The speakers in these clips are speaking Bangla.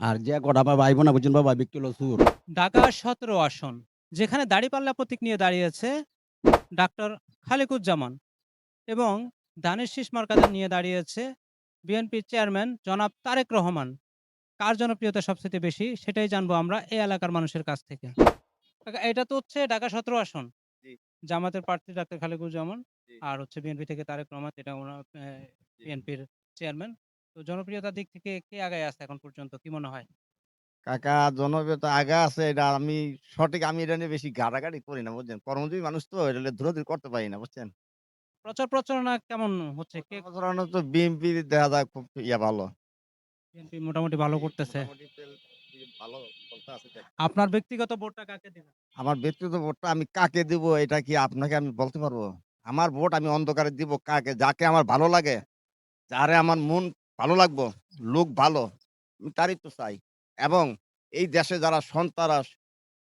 আর যে কটা আমার ভাই বোনা বুঝছেন বাবা বিক্রি হলো সুর। ঢাকা সতেরো আসন যেখানে দাড়িপাল্লা প্রতীক নিয়ে দাঁড়িয়েছে ডাক্তার খালিকুজ্জামান এবং দানের শীষ মার্কাদের নিয়ে দাঁড়িয়েছে বিএনপির চেয়ারম্যান জনাব তারেক রহমান। কার জনপ্রিয়তা সবচেয়ে বেশি সেটাই জানব আমরা এই এলাকার মানুষের কাছ থেকে। এটা তো হচ্ছে ঢাকা সতেরো আসন। জামাতের প্রার্থী ডাক্তার খালিকুজ্জামান। আর হচ্ছে বিএনপি থেকে তারেক রহমান এটা ওনার বিএনপির চেয়ারম্যান। তো জনপ্রিয়তার দিক থেকে কে আগায় আছে এখন পর্যন্ত? কি মনে হয়? কাকা জনপ্রিয়তা আগা আছে এটা আমি সঠিক আমি এটা নিয়ে বেশি গাড়াগাড়ি করি না বুঝছেন? কর্মজীবী মানুষ তো এটা নিয়ে ধুরাধুরি করতে পারি না বুঝছেন? প্রচার প্রচারণা কেমন হচ্ছে? কে সাধারণত তো বিএনপি দেখা যায় খুব ইয়া ভালো। বিএনপি মোটামুটি ভালো করতেছে। মোটামুটি তেল- ভালো চলতে আছে দেখ। আপনার ব্যক্তিগত ভোটটা কাকে দেবেন? আমার ব্যক্তিগত ভোটটা আমি কাকে দিব এটা কি আপনাকে আমি বলতে পারব? আমার ভোট আমি অন্ধকারে দিব কাকে? যাকে আমার ভালো লাগে যারে আমার মন ভালো লাগবো, লোক ভালো, আমি তারই তো চাই। এবং এই দেশে যারা সন্ত্রাস,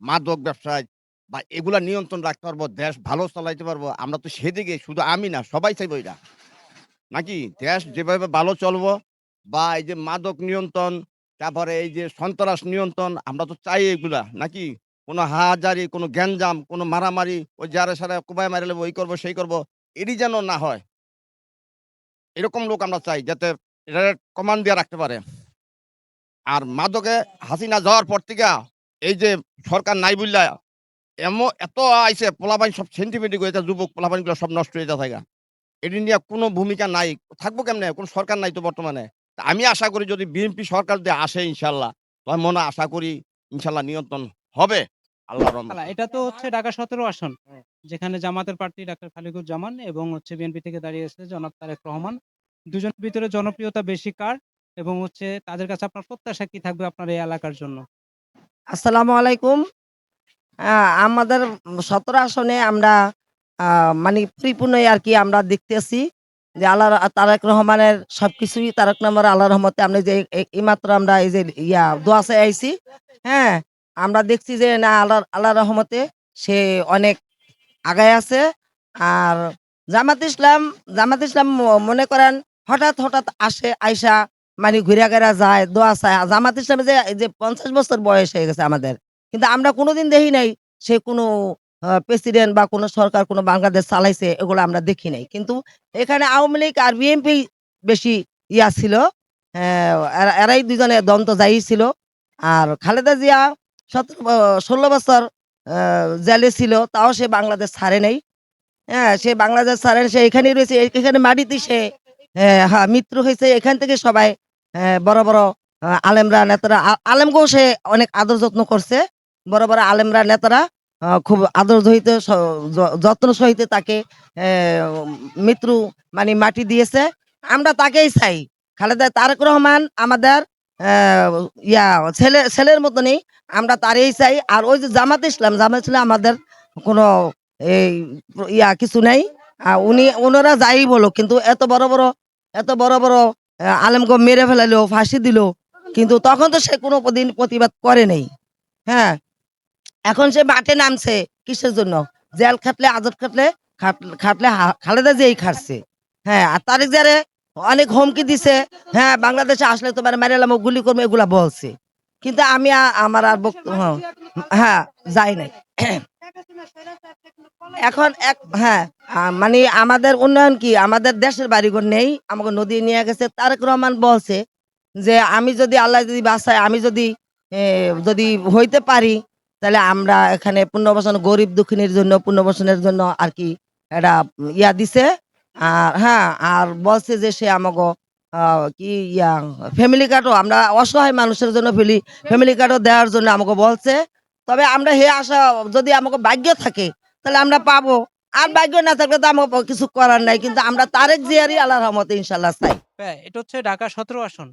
মাদক ব্যবসায় বা এগুলা নিয়ন্ত্রণ রাখতে পারব, দেশ ভালো চালাইতে পারব, আমরা তো সেদিকে শুধু আমি না, সবাই চাইব এটা। নাকি? দেশ যেভাবে ভালো চলবো বা এই যে মাদক নিয়ন্ত্রণ, তারপরে এই যে সন্ত্রাস নিয়ন্ত্রণ, আমরা তো চাই এগুলা, নাকি? কোনো হাজারি কোনো গ্যাঞ্জাম, কোনো মারামারি, ওই যারা সারা কোবায় মারি ওই করব, সেই করব এটি যেন না হয়। এরকম লোক আমরা চাই, যাতে এটা কমান্ড দিয়ে রাখতে পারে। আর মাদকে হাসিনা যাওয়ার পর থেকে এই যে সরকার নাই বুঝলা এমন এত আইসে পোলাপানি সব সেন্টিমেন্টিক হয়েছে যুবক পোলাপানিগুলো সব নষ্ট হয়ে যাচ্ছে এটি নিয়ে কোনো ভূমিকা নাই। থাকব কেমনে? কোনো সরকার নাই তো বর্তমানে। আমি আশা করি যদি বিএনপি সরকার দিয়ে আসে ইনশাল্লাহ তো মনে আশা করি ইনশাল্লাহ নিয়ন্ত্রণ হবে। আল্লাহ এটা তো হচ্ছে ঢাকা সতেরো আসন, যেখানে জামাতের প্রার্থী ডাক্তার খালিকুজ্জামান এবং হচ্ছে বিএনপি থেকে দাঁড়িয়েছে জনাব তারেক রহমান। দুজনের ভিতরে জনপ্রিয়তা বেশি কার? এবং হচ্ছে তাদের কাছে আপনার প্রত্যাশা কি থাকবে আপনার এই এলাকার জন্য? আসসালামু আলাইকুম। আমাদের সতেরো আসনে আমরা মানে পরিপূর্ণই আর কি আমরা দেখতেছি যে আল্লাহ তারেক রহমানের সবকিছুই, তারেক নম্বর আল্লাহ রহমতে আমরা যে এই- এইমাত্র আমরা এই যে ইয়া দোয়াশে আইছি হ্যাঁ? আমরা দেখছি যে না আল্লাহ আল্লাহ রহমতে সে অনেক আগায় আছে। আর জামাত ইসলাম জামাত ইসলাম ম- মনে করেন হঠাৎ হঠাৎ আসে, আইসা মানে ঘুরে ঘেরা যায়, দোয়া চায়। জামাত ইসলামে যে যে পঞ্চাশ বছর বয়স হয়ে গেছে আমাদের, কিন্তু আমরা কোনোদিন দেখি নাই সে কোনো প্রেসিডেন্ট বা কোনো সরকার, কোনো বাংলাদেশ চালাইছে, এগুলো আমরা দেখি নাই। কিন্তু এখানে আওয়ামী লীগ আর বিএনপি বেশি ইয়া ছিল এরাই দুজনে দন্ত যাই ছিল। আর খালেদা জিয়া সতেরো ষোলো বছর জেলে ছিল, তাও সে বাংলাদেশ ছাড়ে নাই। হ্যাঁ সে বাংলাদেশ ছাড়ে, সে এখানেই রয়েছে, এখানে মাটিতে সে হ্যাঁ মৃত্যু হয়েছে এখান থেকে সবাই আহ, বড় বড় আলেমরা নেতারা আলেমকেও সে অনেক আদর যত্ন করছে। বড় বড় আলেমরা নেতারা খুব আদর সহিত যত্ন সহিত তাকে মৃত্যু মানে মাটি দিয়েছে। আমরা তাকেই চাই। খালেদা তারেক রহমান আমাদের ইয়া ছেলে ছেলের মতনই আমরা তারই চাই। আর ওই যে জামাত ইসলাম জামাত ইসলাম আমাদের কোনো এই ইয়া কিছু নেই। উনি ওনারা যাই বলো কিন্তু এত বড় বড় এত বড় বড় আলেমকে মেরে ফেলালো, ফাঁসি দিল। কিন্তু তখন তো সে কোনো দিন প্রতিবাদ করে নেই। হ্যাঁ? এখন সে মাঠে নামছে কিসের জন্য? জেল খাটলে, আজত খাটলে, খাট- খাটলে খালেদা যেই খাটছে। হ্যাঁ? আর তারিখ যারে অনেক হুমকি দিছে। হ্যাঁ? বাংলাদেশে আসলে তোমার মেরে এলাম গুলি করব এগুলা বলছে। কিন্তু আমি আমার আর বক্তব্য হ্যাঁ যাই নাই। এখন এক হ্যাঁ মানে আমাদের উন্নয়ন কি? আমাদের দেশের বাড়িঘর নেই, আমাকে নদী নিয়ে গেছে। তারেক রহমান বলছে যে, আমি যদি আল্লাহ যদি বাসায় আমি যদি যদি হইতে পারি, তাহলে আমরা এখানে পুনর্বাসন, গরিব দুঃখিনীর জন্য, পুনর্বাসনের জন্য আর কি এটা ইয়া দিছে। আর হ্যাঁ আর বলছে যে, সে আমাকে কি ইয়া ফ্যামিলি কার্ডও আমরা অসহায় মানুষের জন্য ফেলি ফ্যামিলি কার্ডও দেওয়ার জন্য আমাকে বলছে। তবে আমরা হে আশা, যদি আমাকে ভাগ্য থাকে, তাহলে আমরা পাবো। আর ভাগ্য না থাকলে তো আমাকে কিছু করার নাই কিন্তু আমরা তারেক জিয়ারই আল্লাহ রহমতে ইনশাল্লাহ চাই। হ্যাঁ এটা হচ্ছে ঢাকা সতেরো আসন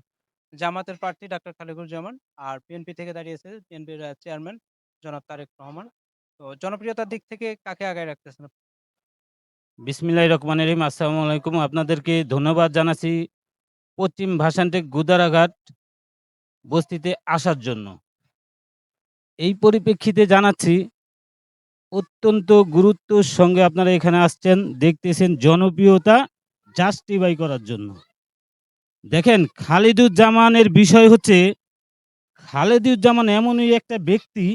জামাতের প্রার্থী ডাক্তার খালিকুজ্জামান আর বিএনপি থেকে দাঁড়িয়েছে বিএনপির চেয়ারম্যান জনাব তারেক রহমান। তো জনপ্রিয়তার দিক থেকে কাকে আগায় রাখতেছেন আপনি? বিসমিল্লাহ রহমান রহিম আসসালামু আলাইকুম। আপনাদেরকে ধন্যবাদ জানাচ্ছি পশ্চিম ভাষান্টেক গুদারাঘাট বস্তিতে আসার জন্য। এই পরিপ্রেক্ষিতে জানাচ্ছি অত্যন্ত গুরুত্বর সঙ্গে আপনারা এখানে আসছেন, দেখতেছেন জনপ্রিয়তা জাস্টিফাই করার জন্য। দেখেন, খালিদুজ্জামানের বিষয় হচ্ছে, খালেদুজ্জামান এমনই একটা ব্যক্তি,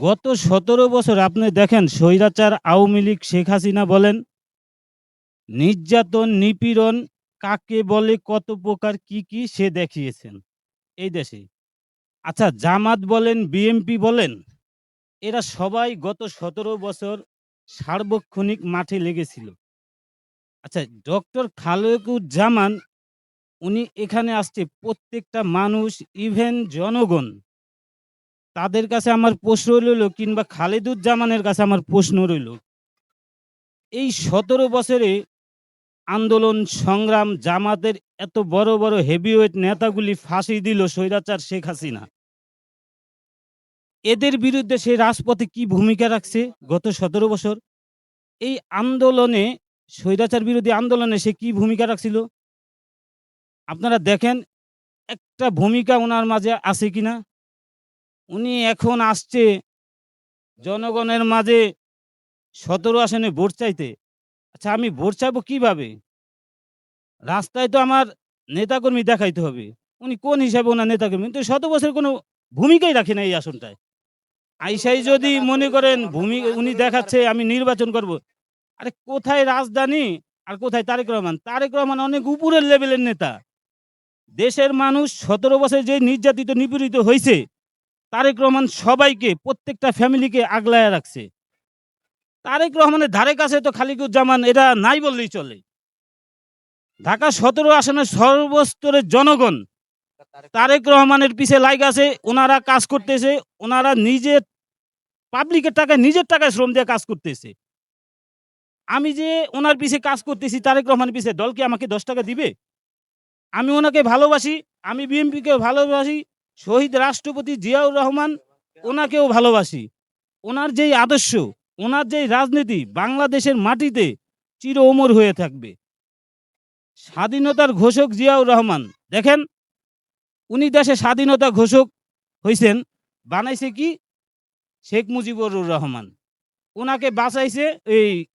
গত সতেরো বছর আপনি দেখেন, স্বৈরাচার আওয়ামী লীগ শেখ হাসিনা বলেন, নির্যাতন, নিপীড়ন কাকে বলে, কত প্রকার, কি কি সে দেখিয়েছেন। এই দেশে। আচ্ছা জামাত বলেন বিএমপি বলেন এরা সবাই গত সতেরো বছর সার্বক্ষণিক মাঠে লেগেছিল। আচ্ছা ডক্টর খালেকুজ্জামান, উনি এখানে আসছে প্রত্যেকটা মানুষ, ইভেন জনগণ। তাদের কাছে আমার প্রশ্ন রইল কিংবা খালেদুজ্জামানের কাছে আমার প্রশ্ন রইল, এই সতেরো বছরে আন্দোলন, সংগ্রাম, জামাতের এত বড় বড় হেভিওয়েট নেতাগুলি ফাঁসি দিল স্বৈরাচার শেখ হাসিনা। এদের বিরুদ্ধে সে রাজপথে কি ভূমিকা রাখছে গত সতেরো বছর? এই আন্দোলনে, স্বৈরাচার বিরোধী আন্দোলনে সে কি ভূমিকা রাখছিল? আপনারা দেখেন একটা ভূমিকা ওনার মাঝে আছে কিনা? উনি এখন আসছে জনগণের মাঝে সতেরো আসনে ভোট চাইতে। আচ্ছা আমি ভোট চাইব কীভাবে? রাস্তায় তো আমার নেতাকর্মী দেখাইতে হবে। উনি কোন হিসাবে ওনার নেতাকর্মী? তো শত বছর কোনো ভূমিকাই রাখে না এই আসনটায়। আইসাই যদি মনে করেন ভূমি, উনি দেখাচ্ছে, আমি নির্বাচন করব। আরে কোথায় রাজধানী আর কোথায় তারেক রহমান? তারেক রহমান অনেক উপরের লেভেলের নেতা। দেশের মানুষ সতেরো বছর যে নির্যাতিত, নিপীড়িত হয়েছে, তারেক রহমান সবাইকে, প্রত্যেকটা ফ্যামিলিকে আগলায় রাখছে। তারেক রহমানের ধারে কাছে তো খালিকুজ্জামান এটা নাই বললেই চলে। ঢাকা সতেরো আসনের সর্বস্তরের জনগণ তারেক রহমানের পিছে লাইক আছে ওনারা কাজ করতেছে ওনারা নিজের পাবলিকের টাকায় নিজের টাকায় শ্রম দিয়ে কাজ করতেছে। আমি যে ওনার পিছে কাজ করতেছি তারেক রহমানের পিছে দল কি আমাকে দশ টাকা দিবে? আমি ওনাকে ভালোবাসি আমি বিএনপিকে ভালোবাসি শহীদ রাষ্ট্রপতি জিয়াউর রহমান ওনাকেও ভালোবাসি। ওনার যেই আদর্শ ওনার যেই রাজনীতি বাংলাদেশের মাটিতে চির অমর হয়ে থাকবে। স্বাধীনতার ঘোষক জিয়াউর রহমান দেখেন উনি দেশে স্বাধীনতা ঘোষক হয়েছেন বানাইছে কি? শেখ মুজিবুর রহমান। ওনাকে বাঁচাইছে এই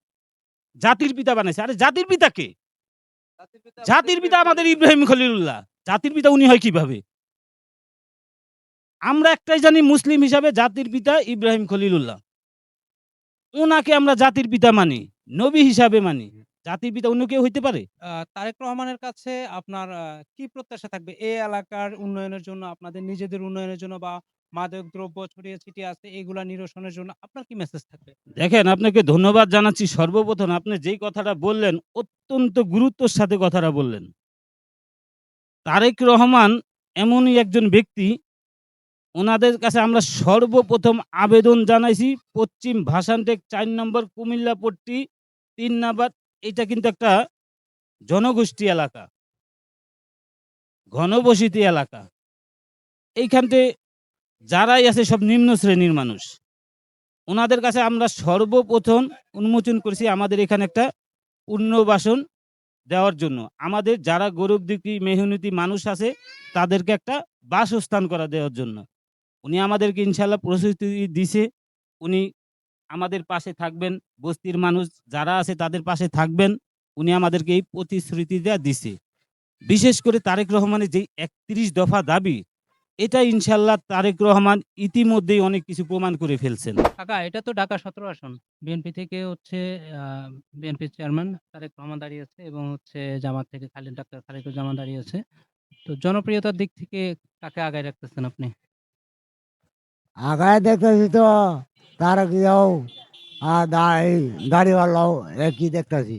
জাতির পিতা বানাইছে। আরে জাতির পিতা কে? জাতির পিতা আমাদের ইব্রাহিম খলিলুল্লাহ। জাতির পিতা উনি হয় কীভাবে? আমরা একটাই জানি মুসলিম হিসাবে জাতির পিতা ইব্রাহিম খলিলুল্লাহ। ওনাকে আমরা জাতির পিতা মানি নবী হিসাবে মানি। জাতির পিতা অন্য কেউ হইতে পারে? আহ, তারেক রহমানের কাছে আপনার আহ, কি প্রত্যাশা থাকবে? এই এলাকার উন্নয়নের জন্য আপনাদের নিজেদের উন্নয়নের জন্য বা মাদক দ্রব্য ছড়িয়ে ছিটিয়ে আছে এগুলা নিরসনের জন্য আপনার কি মেসেজ থাকবে? দেখেন আপনাকে ধন্যবাদ জানাচ্ছি। সর্বপ্রথম আপনি যেই কথাটা বললেন অত্যন্ত গুরুত্বর সাথে কথাটা বললেন। তারেক রহমান এমনই একজন ব্যক্তি ওনাদের কাছে আমরা সর্বপ্রথম আবেদন জানাইছি পশ্চিম ভাষানটেক চার নম্বর কুমিল্লা পট্টি তিন নাম্বার এটা কিন্তু একটা জনগোষ্ঠী এলাকা, ঘনবসতি এলাকা। এইখানতে যারাই আছে সব নিম্ন শ্রেণির মানুষ। ওনাদের কাছে আমরা সর্বপ্রথম উন্মোচন করেছি আমাদের এখানে একটা পুনর্বাসন দেওয়ার জন্য। আমাদের যারা গরিব দুঃখী মেহনতি মানুষ আছে, তাদেরকে একটা বাসস্থান করা দেওয়ার জন্য। উনি আমাদেরকে ইনশাল্লাহ প্রস্তুতি দিছে। উনি আমাদের পাশে থাকবেন, বস্তির মানুষ যারা আছে তাদের পাশে থাকবেন। উনি আমাদেরকে এই প্রতিশ্রুতিটা দিছে। বিশেষ করে তারেক রহমানের যে একত্রিশ দফা দাবি, এটা ইনশাল্লাহ তারেক রহমান ইতিমধ্যেই অনেক কিছু প্রমাণ করে ফেলছেন। কাকা এটা তো ঢাকা সতেরো আসন। বিএনপি থেকে হচ্ছে বিএনপি চেয়ারম্যান তারেক রহমান দাঁড়িয়ে আছে এবং হচ্ছে জামাত থেকে খালিদ ডাক্তার খালিকুজ্জামান দাঁড়িয়েছে তো জনপ্রিয়তার দিক থেকে কাকে আগায় রাখতেছেন আপনি? আগায় দেখতেছি তো তার যাও আর গাড়িওয়ালাও একই দেখতেছি?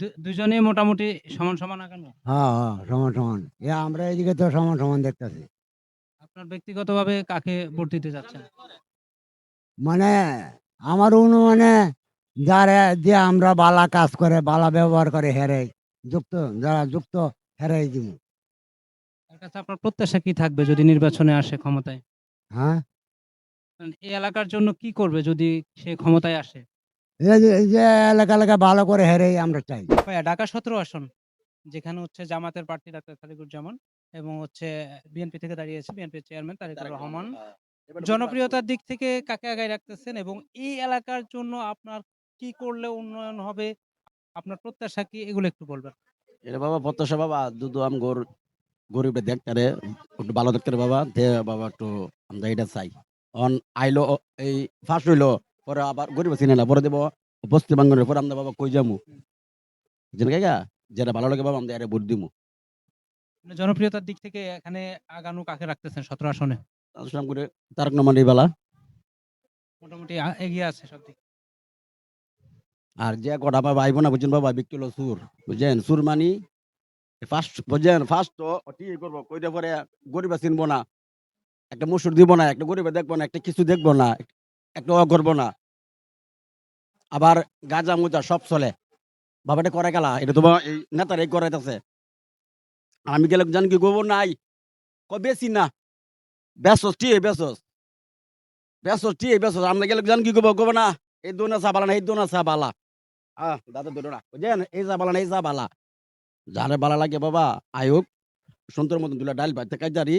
দু- দুজনেই মোটামুটি সমান সমান আগানো হ্যাঁ হ্যাঁ সমান সমান। এ আমরা এদিকে তো সমান সমান দেখতেছি। আপনার ব্যক্তিগতভাবে কাকে ভোট দিতে যাচ্ছেন? মানে আমার অনুমানে যারা যে আমরা বালা কাজ করে বালা ব্যবহার করে হেরে যুক্ত যারা যুক্ত হেরে দিব তার কাছে আপনার প্রত্যাশা কি থাকবে যদি নির্বাচনে আসে ক্ষমতায়? হ্যাঁ? এই এলাকার জন্য কি করবে যদি সে ক্ষমতায় আসে? এই যে- এই যে এলাকা এলাকা ভালো করে হেরে আমরা চাই। ভাইয়া ঢাকা সতেরো আসন যেখানে হচ্ছে জামাতের প্রার্থী ডাক্তার খালিকুজ্জামান এবং হচ্ছে বিএনপি থেকে দাঁড়িয়েছে বিএনপি চেয়ারম্যান তারেকুর রহমান। জনপ্রিয়তার দিক থেকে কাকে আগায় রাখতেছেন এবং এই এলাকার জন্য আপনার কি করলে উন্নয়ন হবে? আপনার প্রত্যাশা কি? এগুলো একটু বলবেন। এটা বাবা প্রত্যাশা বাবা দুদু আমগর গরিবের দেখতে একটু ভালো দেখতে বাবা দে বাবা একটু আমরা এটা চাই। অন আইলো এই ফার্স্ট হইল পরে আবার গরিব চিনে না পরে দেবো বস্তি বাঙ্গনের পরে আমরা বাবা কই যামু? জেনে গা যেটা ভালো লাগে বাবা আমরা এটা ভোট দিমু। মানে জনপ্রিয়তার দিক থেকে এখানে আগানো কাকে রাখতেছেন সতেরো আসনে? আসলাম করে তারক নমান বেলা। মোটামুটি এগিয়ে আছে সব দিক। আর যে কটা বাবা আইব না বুঝছেন বাবা বিক্রি হলো সুর বুঝছেন? সুর মানি ফার্স্ট বুঝছেন? ফার্স্ট তো ঠিক করব কইতে পরে গরিবা চিনবো না একটা মসুর দিব না, একটা গরিবে দেখব না, একটা কিছু দেখব না, একটা অ করব না। আবার গাঁজা মুজা সব চলে। বাবাটা করে গেলা, এটা তো বাবা এই নেতার এই করাইতেছে আমি গেলে জান কি গোবর নাই? ক বেশি না। বেসস ঠিক বেসস। বেসস ঠিক বেসস। আমরা গেলে জান কি গোবর গোবর না। এই দোনা সাবালা না, এই দোনা সাবালা আহ, দাদা ধরো না। বুঝলেন এই যা বালা না, এই যা বালা। যারে বালা লাগে বাবা আয়োগ সুন্দর মতন দুলা ডাল ভাত কাজারি